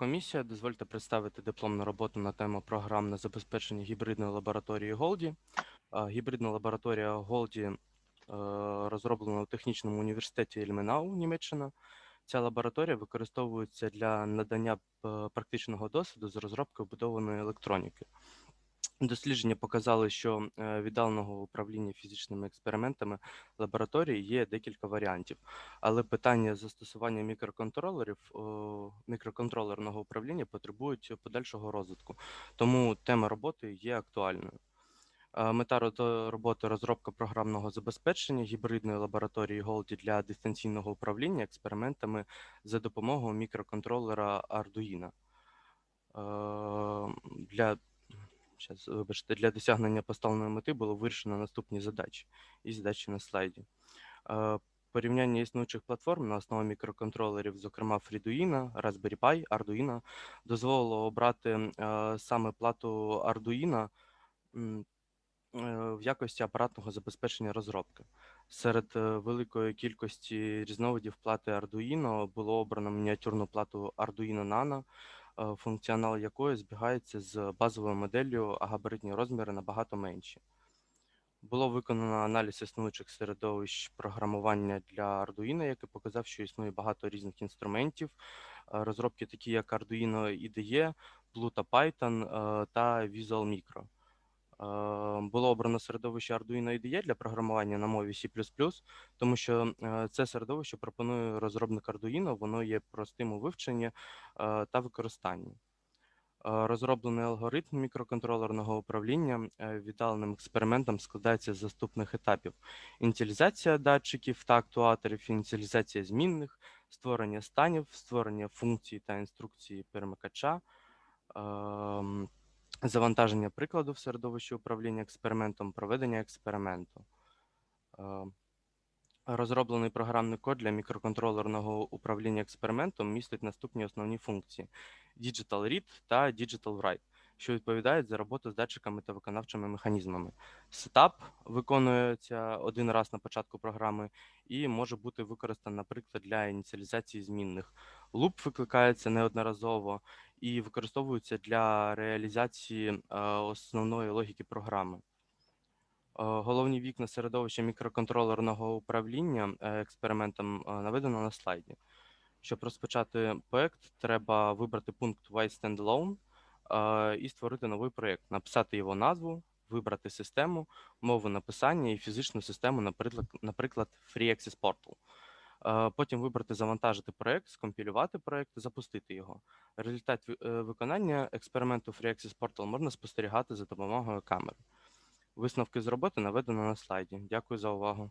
комісія. Дозвольте представити дипломну роботу на тему програмне забезпечення гібридної лабораторії Голді. Гібридна лабораторія Голді е, розроблена у технічному університеті Ільменау, Німеччина. Ця лабораторія використовується для надання е, практичного досвіду з розробки вбудованої електроніки. Дослідження показали, що е, віддаленого управління фізичними експериментами лабораторії є декілька варіантів, але питання застосування мікроконтролерів, мікроконтролерного управління потребують подальшого розвитку, тому тема роботи є актуальною. Е, Мета роботи розробка програмного забезпечення гібридної лабораторії Голді для дистанційного управління експериментами за допомогою мікроконтролера Arduino. Е, Для Щас, вибачте, для досягнення поставленої мети було вирішено наступні задачі. І задачі на слайді. Порівняння існуючих платформ на основі мікроконтролерів, зокрема Freeduino, Raspberry Pi, Arduino, дозволило обрати е, саме плату Arduino е, в якості апаратного забезпечення розробки. Серед е, великої кількості різновидів плати Arduino було обрано мініатюрну плату Arduino Nano, функціонал якої збігається з базовою моделлю, а габаритні розміри набагато менші. Було виконано аналіз існуючих середовищ програмування для Arduino, який показав, що існує багато різних інструментів, е, розробки такі як Arduino IDE, Pluto Python е, та Visual Micro. Було обрано середовище Arduino IDE для програмування на мові C++, тому що е, це середовище пропонує розробник Arduino, воно є простим у вивченні е, та використанні. Е, Розроблений алгоритм мікроконтролерного управління віддаленим експериментом складається з наступних етапів: ініціалізація датчиків та актуаторів, ініціалізація змінних, створення станів, створення функцій та інструкції перемикача, ем, завантаження прикладу в середовище управління експериментом, проведення експерименту. Е, Розроблений програмний код для мікроконтролерного управління експериментом містить наступні основні функції: Digital Read та Digital Write, що відповідають за роботу з датчиками та виконавчими механізмами. Сетап виконується один раз на початку програми і може бути використаний, наприклад, для ініціалізації змінних. Луп викликається неодноразово і використовується для реалізації е, основної логіки програми. Е, Головні вікна середовища мікроконтролерного управління е, експериментом наведено на слайді. Щоб розпочати проект, треба вибрати пункт White Standalone і створити новий проєкт, написати його назву, вибрати систему, мову написання і фізичну систему, наприклад, наприклад Free Access Portal. Потім вибрати завантажити проект, скомпілювати проект, запустити його. Результат е, виконання експерименту Free Access Portal можна спостерігати за допомогою камер. Висновки з роботи наведено на слайді. Дякую за увагу.